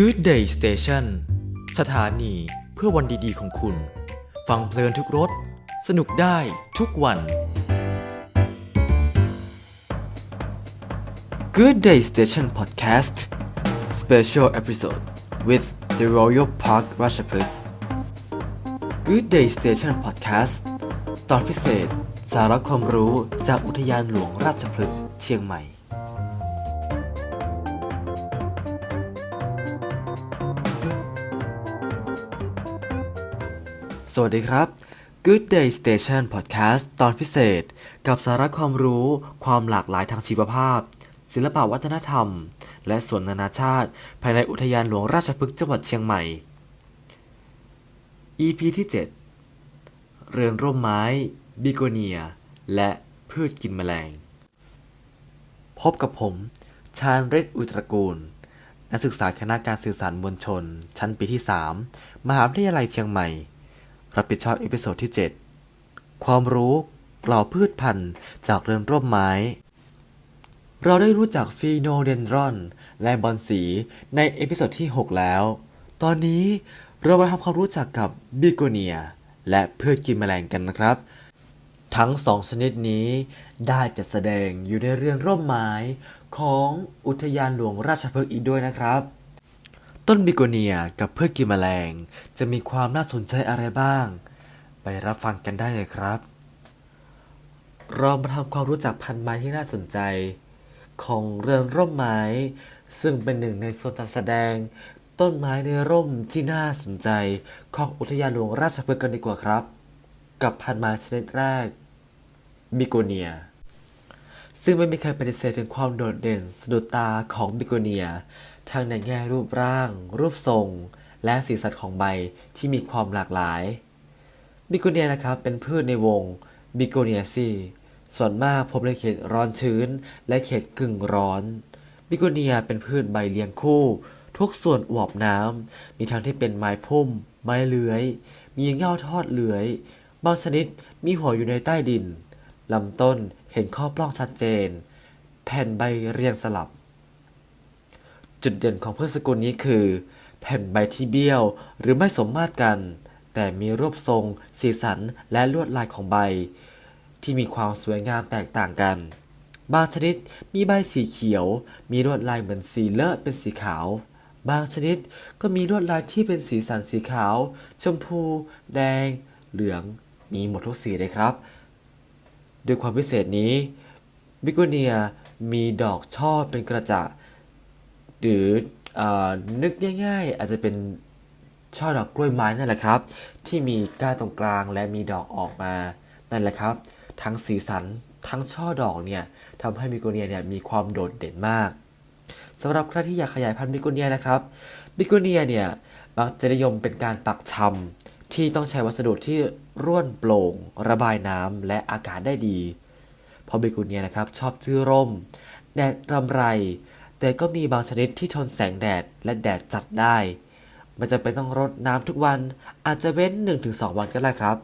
Good Day Station สถานีเพื่อวันดีๆของคุณ ฟังเพลินทุกรถ สนุกได้ทุกวัน Good Day Station Podcast Special Episode with the Royal Park ราชพฤกษ์ Good Day Station Podcast ตอนพิเศษ สาระความรู้จากอุทยานหลวงราชพฤกษ์เชียงใหม่ สวัสดีครับ Good Day Station Podcast ตอนพิเศษ กับสาระความรู้ ความหลากหลายทางชีวภาพ ศิลปวัฒนธรรม และสวนนานาชาติ ภายในอุทยานหลวงราชพฤกษ์จังหวัดเชียงใหม่ EP ที่ 7 เรือนร่มไม้ บิโกเนีย และพืชกินแมลง พบกับผม ชาญฤทธิ์อุตรกูล นักศึกษาคณะการสื่อสารมวลชน ชั้นปีที่ 3 มหาวิทยาลัยเชียงใหม่ รับผิดชอบเอพิโซดที่ 7 ความรู้กล่าวพืชพันธุ์จากเรือนร่มไม้ เราได้รู้จักฟีโนเดนดรอน และบอนสีในเอพิโซดที่ 6 แล้ว ตอนนี้เรามาทำความรู้จักกับบิโกเนีย และพืชกินแมลงกันนะครับ ทั้งสองชนิดนี้ได้จัดแสดงอยู่ในเรือนร่มไม้ของอุทยานหลวงราชพฤกษ์อีกด้วยนะครับ ต้นบิโกเนียกับพืชกินแมลง จะมีความน่าสนใจอะไรบ้าง ไปรับฟังกันได้เลยครับ เรามาทำความรู้จักพันธุ์ไม้ที่น่าสนใจ ของเรือนร่มไม้ ซึ่งเป็นหนึ่งในโซนแสดง ต้นไม้ในร่มที่น่าสนใจ ของอุทยานหลวงราชพฤกษ์กันดีกว่าครับ กับพันธุ์ไม้ชนิดแรกบิโกเนีย ซึ่งไม่มีใครปฏิเสธถึงความโดดเด่นสะดุดตาของบิโกเนีย ทั้งในแง่รูปร่าง รูปทรง และสีสันของใบที่มีความหลากหลาย บิโกเนียนะครับเป็นพืชในวงบิโกเนียซีส่วนมากพบในเขตร้อนชื้น และเขตกึ่งร้อน บิโกเนียเป็นพืชใบเลี้ยงคู่ ทุกส่วนอวบน้ำ มีทั้งที่เป็นไม้พุ่ม ไม้เลื้อย มีเง่าทอดเลื้อย บางชนิดมีหัวอยู่ในใต้ดิน ลำต้นเห็นข้อปล้องชัดเจน แผ่นใบเรียงสลับ จุดเด่นของพืชสกุลนี้คือ แผ่นใบที่เบี้ยวหรือไม่สมมาตรกัน แต่มีรูปทรง สีสันและลวดลายของใบ ที่มีความสวยงามแตกต่างกัน บางชนิดมีใบสีเขียว มีลวดลายเหมือนสีเลอดเป็นสีขาว บางชนิดก็มีลวดลายที่เป็นสีสันสีขาว ชมพู แดง เหลือง มีหมดทุกสีเลยครับ ด้วยความพิเศษนี้บิโกเนียมีดอกช่อเป็นกระจะหรือออนึกง่าย ๆ อาจจะเป็นช่อดอกกล้วยไม้นั่นแหละครับ ที่มีก้านตรงกลางและมีดอกออกมานั่นแหละครับ ทั้งสีสันทั้งช่อดอกเนี่ยทำให้บิโกเนียเนี่ยมีความโดดเด่นมากสำหรับใครที่อยากขยายพันธุ์บิโกเนียนะครับบิโกเนียเนี่ยมักจะนิยมเป็นการปักชำ ที่ต้องใช้วัสดุที่ร่วนโปร่ง ระบายน้ำและอากาศได้ดีเพราะเบิโกเนียนะครับชอบที่ร่ม แดดรำไร แต่ก็มีบางชนิดที่ทนแสงแดดและแดดจัดได้ มันจะเป็นต้องรดน้ำทุกวันอาจจะเว้น 1-2 วันก็ได้ครับ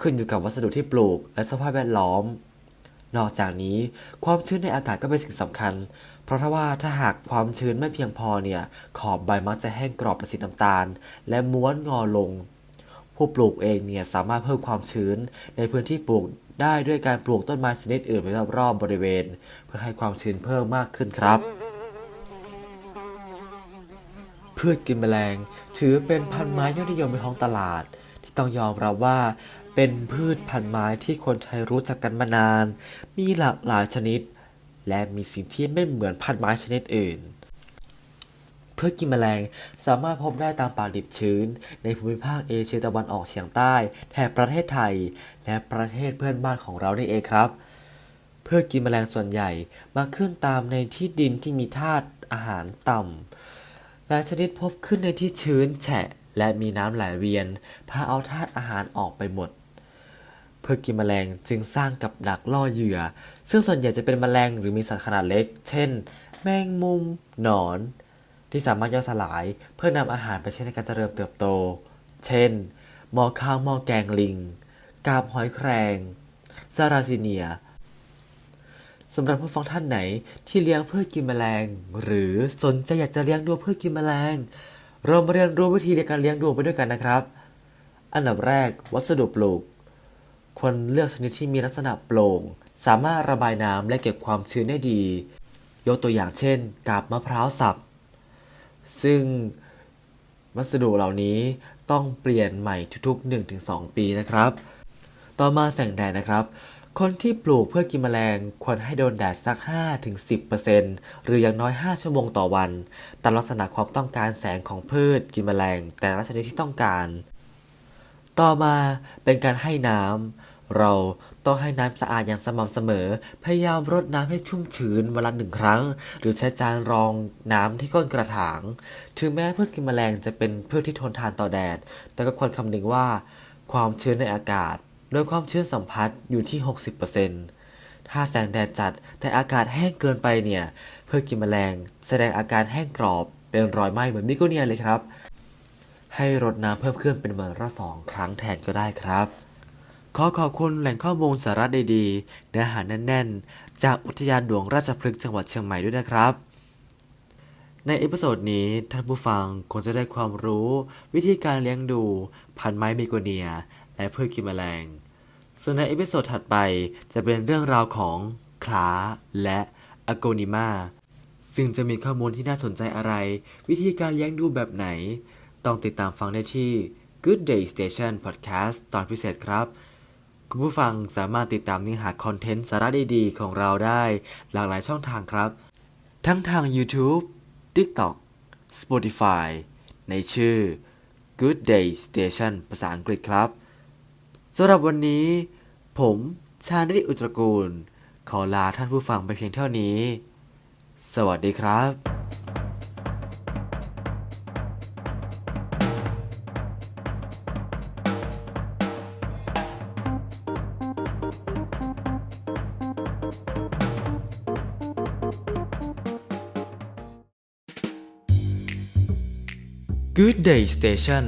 ขึ้นอยู่กับวัสดุที่ปลูกและสภาพแวดล้อม นอกจากนี้ความชื้นในอากาศก็เป็นสิ่งสำคัญ เพราะถ้าว่าถ้าหากความชื้นไม่เพียงพอเนี่ยขอบใบมักจะแห้งกรอบป็นสีน้ำตาล และม้วนงอลง ผู้ปลูกเองเนี่ยสามารถเพิ่มความชื้น ในพื้นที่ปลูกได้ด้วยการปลูกต้นไม้ชนิดอื่นไว้รอบๆบริเวณ เพื่อให้ความชื้นเพิ่มมากขึ้นครับพืชกินแมลง ถือเป็นพันธุ์ไม้ยอดนิยมในท้องตลาด ที่ต้องยอมรับว่าเป็นพืชพันธุ์ไม้ที่คนไทยรู้จักกันมานาน มีหลากหลายชนิด และมีสิ่งที่ไม่เหมือนพันธุ์ไม้ชนิดอื่น เพืชกินแมลง สามารถพบได้ตามป่าดิบชื้น ในภูมิภาคเอเชียตะวันออกเฉียงใต้แถบประเทศไทย และประเทศเพื่อนบ้านของเราได้เองครับ เพืชกินแมลงส่วนใหญ่มาขึ้นตามในที่ดินที่มีธาตุอาหารต่ำหลายชนิดพบขึ้นในที่ชื้นแฉะ และมีน้ำไหลเวียน พาเอาธาตุอาหารออกไปหมดเพื่อกินแมลงจึงสร้างกับดักล่อเหยื่อ ซึ่งส่วนใหญ่จะเป็นแมลงหรือมีสัตว์ขนาดเล็ก เช่น แมงมุม หนอน ที่สามารถย่อยสลายเพื่อนำอาหารไปใช้ในการเจริญเติบโต เช่น หม้อข้าวหม้อแกงลิง กาบหอยแครงซาราซิเนียสำหรับผู้ฟังท่านไหนที่เลี้ยงเพื่อกินแมลง หรือสนใจอยากจะเลี้ยงดูเพื่อกินแมลง เรามาเรียนรู้วิธีในการเลี้ยงดูไปด้วยกันนะครับ อันดับแรกวัสดุปลูก ควรเลือกชนิดที่มีลักษณะโปร่ง สามารถระบายน้ำและเก็บความชื้นได้ดี ยกตัวอย่างเช่น กาบมะพร้าวสับ ซึ่งวัสดุเหล่านี้ต้องเปลี่ยนใหม่ทุกๆ 1-2 ปีนะครับ ต่อมาแสงแดดนะครับ คนที่ปลูกเพื่อกินแมลงควรให้โดนแดดสัก 5-10%หรืออย่างน้อย 5 ชั่วโมงต่อวันตามลักษณะความต้องการแสงของพืชกินแมลง แต่ละชนิดที่ต้องการ ต่อมาเป็นการให้น้ำ เราต้องให้น้ำสะอาดอย่างสม่ำเสมอ พยายามรดน้ำให้ชุ่มชื้นวันละหนึ่งครั้ง หรือใช้จานรองน้ำที่ก้นกระถาง ถึงแม้พืชกินแมลงจะเป็นพืชที่ทนทานต่อแดด แต่ก็ควรคำนึงว่า ความชื้นในอากาศ โดยความชื้นสัมผัสอยู่ที่ 60%ถ้าแสงแดดจัดแต่อากาศแห้งเกินไปเนี่ยพืชกินแมลง แสดงอาการแห้งกรอบ เป็นรอยไหม้เหมือนบิโกเนียเลยครับ ให้รดน้ำเพิ่มขึ้นเป็นวันละสองครั้งแทนก็ได้ครับ ขอขอบคุณแหล่งข้อมูลสาระดีๆ เนื้อหาแน่นๆ จากอุทยานหลวงราชพฤกษ์จังหวัดเชียงใหม่ด้วยนะครับ ในเอพิโซดนี้ท่านผู้ฟังคงจะได้ความรู้ วิธีการเลี้ยงดู พันไม้เบโกเนีย และพืชกินแมลง ส่วนในเอพิโซดถัดไปจะเป็นเรื่องราวของคลาและอโกนิมาซึ่งจะมีข้อมูลที่น่าสนใจอะไร วิธีการเลี้ยงดูแบบไหน ต้องติดตามฟังได้ที่ Good Day Station Podcast ตอนพิเศษครับ คุณผู้ฟังสามารถติดตามเนื้อหาคอนเทนต์สาระดีๆ ของเราได้หลากหลายช่องทางครับ ทั้งทาง YouTube TikTok Spotify ในชื่อ Good Day Station ภาษาอังกฤษครับสำหรับวันนี้ ผมชาญริอุตรกูล ขอลาท่านผู้ฟังไปเพียงเท่านี้ สวัสดีครับ Good Day Station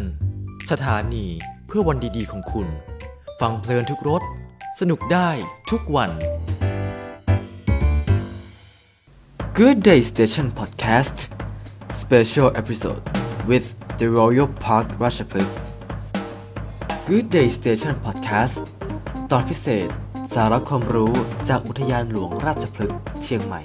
สถานีเพื่อวันดีๆของคุณ ฟังเพลินทุกรถ สนุกได้ทุกวัน Good Day Station Podcast Special Episode with the Royal Park Ratchaphuk Good Day Station Podcast ตอนพิเศษสาระความรู้จากอุทยานหลวงราชพฤกษ์เชียงใหม่